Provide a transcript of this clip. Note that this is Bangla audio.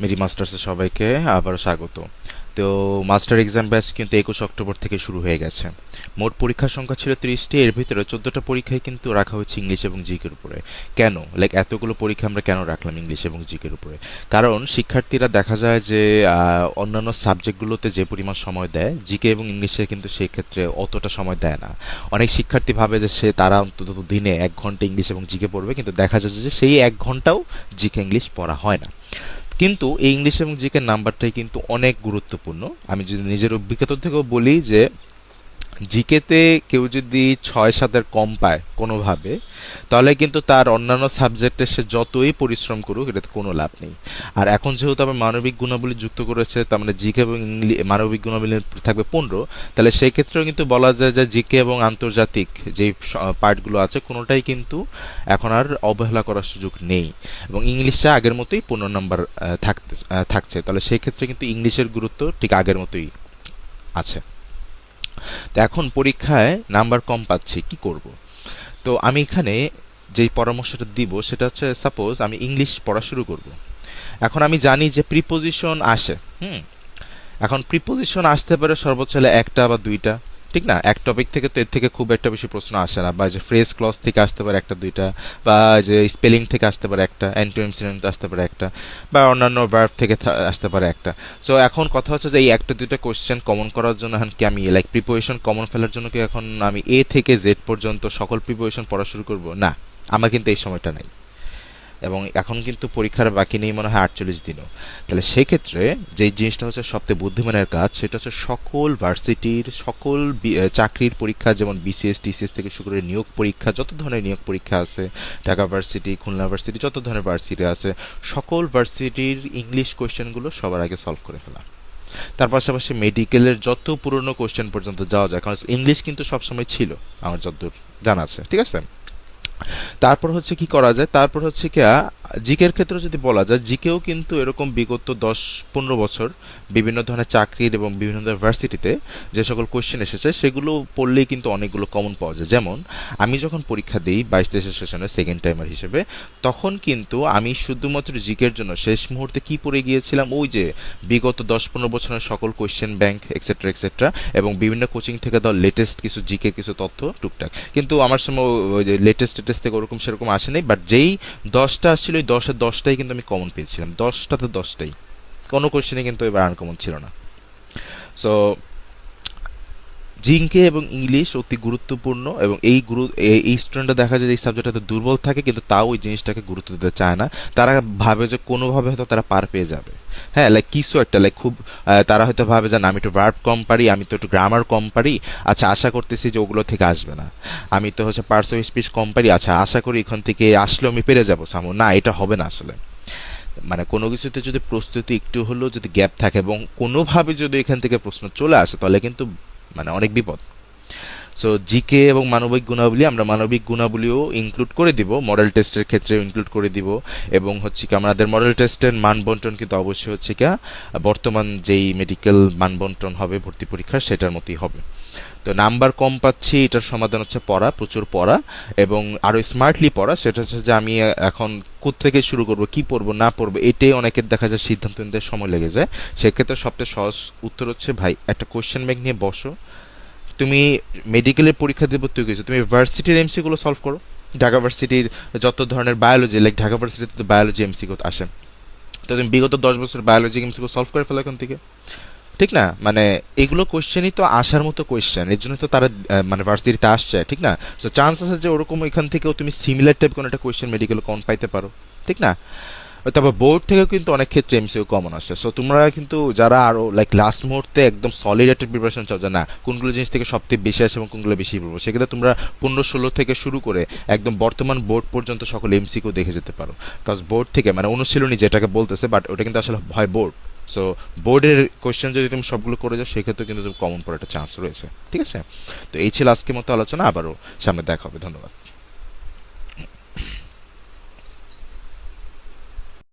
মেরি মাস্টার্সে সবাইকে আবারও স্বাগত। তো মাস্টার এক্সাম ব্যাচ কিন্তু একুশ অক্টোবর থেকে শুরু হয়ে গেছে। মোট পরীক্ষার সংখ্যা ছিল তিরিশটি, এর ভিতরে চোদ্দটা পরীক্ষায় কিন্তু রাখা হয়েছে ইংলিশ এবং জিকের উপরে। কেন? লাইক এতগুলো পরীক্ষা আমরা কেন রাখলাম ইংলিশ এবং জিকের উপরে? কারণ শিক্ষার্থীরা দেখা যায় যে অন্যান্য সাবজেক্টগুলোতে যে পরিমাণ সময় দেয়, জিকে এবং ইংলিশে কিন্তু সেই ক্ষেত্রে অতটা সময় দেয় না। অনেক শিক্ষার্থী ভাবে যে সে, তারা অন্তত দিনে এক ঘণ্টা ইংলিশ এবং জিকে পড়বে, কিন্তু দেখা যাচ্ছে যে সেই এক ঘন্টাও জিকে ইংলিশ পড়া হয় না। কিন্তু এই ইংলিশ এবং জিকের নাম্বারটাই কিন্তু অনেক গুরুত্বপূর্ণ। আমি যদি নিজের অভিজ্ঞতা থেকেও বলি যে জিকেতে কেউ যদি ছয় সাতের কম পায় কোনোভাবে, তাহলে কিন্তু তার অন্যান্য সাবজেক্টে সে যতই পরিশ্রম করুক, এটাতে কোনো লাভ নেই। আর এখন যেহেতু আবার মানবিক গুণাবলী যুক্ত করেছে, তার মানে জিকে এবং ইংলিশ মানবিক গুণাবলী থাকবে পনেরো, তাহলে সেই ক্ষেত্রেও কিন্তু বলা যায় যে জিকে এবং আন্তর্জাতিক যে পার্টগুলো আছে, কোনোটাই কিন্তু এখন আর অবহেলা করার সুযোগ নেই। এবং ইংলিশে আগের মতোই পনেরো নাম্বার থাকতে থাকছে। তাহলে সেই ক্ষেত্রে কিন্তু ইংলিশের গুরুত্ব ঠিক আগের মতোই আছে। তো এখন পরীক্ষায় নাম্বার কম পাচ্ছি, কি করব? তো আমি এখানে যেই পরামর্শটা দিব, সেটা হচ্ছে সাপোজ আমি ইংলিশ পড়া শুরু করব। এখন আমি জানি যে প্রিপোজিশন আসে, হুম? এখন প্রিপোজিশন আসতে পারে সর্বোচ্চ হলে একটা বা দুইটা। ঠিক না? এক টপিক থেকে তো এর থেকে খুব একটা বেশি প্রশ্ন আসে না। বা যে ফ্রেজ ক্লজ থেকে আসতে পারে একটা দুইটা, বা যে স্পেলিং থেকে আসতে পারে একটা অ্যান্টোনিম সিনোনিম আসতে পারে একটা, বা অন্যান্য ভার্ব থেকে আসতে পারে একটা। সো এখন কথা হচ্ছে যে এই একটা দুইটা কোশ্চেন কমন করার জন্য এখন কি আমি লাইক প্রিপোজিশন কমন ফেলার জন্য কি এখন আমি এ থেকে জেড পর্যন্ত সকল প্রিপোজিশন পড়া শুরু করব? না, আমার কিন্তু এই সময়টা নাই। এবং এখন কিন্তু পরীক্ষার বাকি নেই মনে হয় আটচল্লিশ দিনও। তাহলে সেক্ষেত্রে যে জিনিসটা হচ্ছে সবচেয়ে বুদ্ধিমানের কাজ, সেটা হচ্ছে সকল ভার্সিটির সকল চাকরির পরীক্ষা, যেমন বিসিএস টিসিএস থেকে শুরু করে নিয়োগ পরীক্ষা, যত ধরনের নিয়োগ পরীক্ষা আছে, ঢাকা ভার্সিটি খুলনা ভার্সিটি যত ধরনের ভার্সিটি আছে, সকল ভার্সিটির ইংলিশ কোয়েশ্চেনগুলো সবার আগে সলভ করে ফেলা। তার পাশাপাশি মেডিকেলের যত পুরনো কোয়েশ্চেন পর্যন্ত যাওয়া যায়, কারণ ইংলিশ কিন্তু সবসময় ছিল, আমার যতদূর জানা আছে, ঠিক আছে? তারপর হচ্ছে কি করা যায়? তারপর হচ্ছে কি জিকের ক্ষেত্রে যদি বলা যায়, জিকেও কিন্তু এরকম বিগত দশ, পনেরো বছর বিভিন্ন ধরনের চাকরির এবং বিভিন্ন ধরনের ভার্সিটিতে যে সকল কোশ্চেন এসেছে, সেগুলো পড়লেই কিন্তু অনেকগুলো কমন পাওয়া যায়। যেমন, আমি যখন পরীক্ষা দিই বাইশ তেইশের সেশনে সেকেন্ড টাইমার হিসেবে, তখন কিন্তু আমি শুধুমাত্র জিকের জন্য শেষ মুহূর্তে কি পড়ে গিয়েছিলাম, ওই যে বিগত দশ, পনেরো বছরের সকল কোশ্চেন ব্যাংক এক্সেট্রা এক্সেট্রা এবং বিভিন্ন কোচিং থেকে দেওয়া লেটেস্ট কিছু জিকে কিছু তথ্য টুকটাক। কিন্তু আমার সময় ওই যে লেটেস্ট লেটেস্ট থেকে ওরকম সেরকম আসেনি বাট যেই দশটা আসছিল ওই দশের দশটাই কিন্তু আমি কমন পেয়েছিলাম। দশটাতে দশটাই। কোনো কোয়েশ্চেনে কিন্তু এবার আনকমন ছিল না। সো জিঙ্কে এবং ইংলিশ অতি গুরুত্বপূর্ণ এবং এই গুরু এই স্টুডেন্টরা দেখা যায় যে এই সাবজেক্টটাতে দুর্বল থাকে, কিন্তু তাও ওই জিনিসটাকে গুরুত্ব দিতে চায় না। তারা ভাবে যে কোনোভাবে হয়তো তারা পার পেয়ে যাবে। হ্যাঁ লাইক কিছু একটা লাইক খুব তারা হয়তো ভাবে যে আমি একটু ভার্ব কম পারি, আমি তো একটু গ্রামার কম পারি আচ্ছা আশা করতেছি যে ওগুলো থেকে আসবে না। আমি তো হচ্ছে পার্টস অফ স্পিচ কম পারি আচ্ছা আশা করি এখান থেকে আসলেও আমি পেরে যাব সামু না, এটা হবে না আসলে। মানে কোনো কিছুতে যদি প্রস্তুতি একটু হলেও যদি গ্যাপ থাকে এবং কোনোভাবে যদি এখান থেকে প্রশ্ন চলে আসে, তাহলে কিন্তু মানে অনেক বিপদ। সো জিকে এবং মানবিক গুণাবলী আমরা মানবিক গুণাবলীও ইনক্লুড করে দিব মডেল টেস্টের ক্ষেত্রে ইনক্লুড করে দিব, এবং হচ্ছে কি আমাদের মডেল টেস্টের মান বন্টন কিন্তু অবশ্যই হচ্ছে কি, বর্তমান যেই মেডিকেল মান বন্টন হবে ভর্তি পরীক্ষার সেটার মতোই হবে। তো নাম্বার কম পাচ্ছি, এটার সমাধান হচ্ছে পড়া, প্রচুর পড়া, এবং আরও স্মার্টলি পড়া, সেটা হচ্ছে যে আমি এখন থেকে শুরু করব, কি পড়ব, না পড়ব, এটাই অনেকের দেখা যায় সিদ্ধান্ত নিতে সময় লেগে যায়। সেক্ষেত্রে সবচেয়ে সহজ উত্তর হচ্ছে, ভাই, একটা কোয়েশ্চেন ব্যাংক নিয়ে বসো। তুমি মেডিকেলের পরীক্ষা দেবো তুই কিছু তুমি ভার্সিটির এমসি গুলো সলভ করো। ঢাকা ভার্সিটির যত ধরনের বায়োলজি লাইক ঢাকা ভার্সিটিতে তো বায়োলজি এমসি আসে। তো তুমি বিগত দশ বছর বায়োলজি এমসি সলভ করে ফেলো এখন থেকে। ঠিক না? মানে এগুলো কোশ্চেনই তো আসার মতো কোয়েশ্চেন এর জন্য তো তারা মানে ভার্সিটিতে আসছে, ঠিক না? সো চান্স আছে যে ওরকম এখান থেকেও তুমি সিমিলার টাইপ কোনো একটা কোয়েশ্চেন মেডিকেল কমন পাইতে পারো। ঠিক না? তারপর বোর্ড থেকেও কিন্তু অনেক ক্ষেত্রে এমসিও কমন আসে। সো তোমরা কিন্তু যারা আরও লাইক লাস্ট মুহূর্তে একদম সলিড একটা প্রিপারেশন চাও যে না, কোনগুলো জিনিস থেকে সবথেকে বেশি আসে এবং কোনগুলো বেশি পড়ব, সেক্ষেত্রে তোমরা পনেরো ষোলো থেকে শুরু করে একদম বর্তমান বোর্ড পর্যন্ত সকল এমসিকেও দেখে যেতে পারো। কাজ বোর্ড থেকে মানে অনুশীলনী যেটাকে বলতেছে বাট ওটা কিন্তু আসলে হয় বোর্ড সো বোর্ডের কোয়েশ্চেন যদি তুমি সবগুলো করে যাও সেক্ষেত্রে কিন্তু তুমি কমন পড়ার একটা চান্স রয়েছে। ঠিক আছে? তো এই ছিল আজকের মতো আলোচনা, আবারও সামনে দেখা হবে। ধন্যবাদ।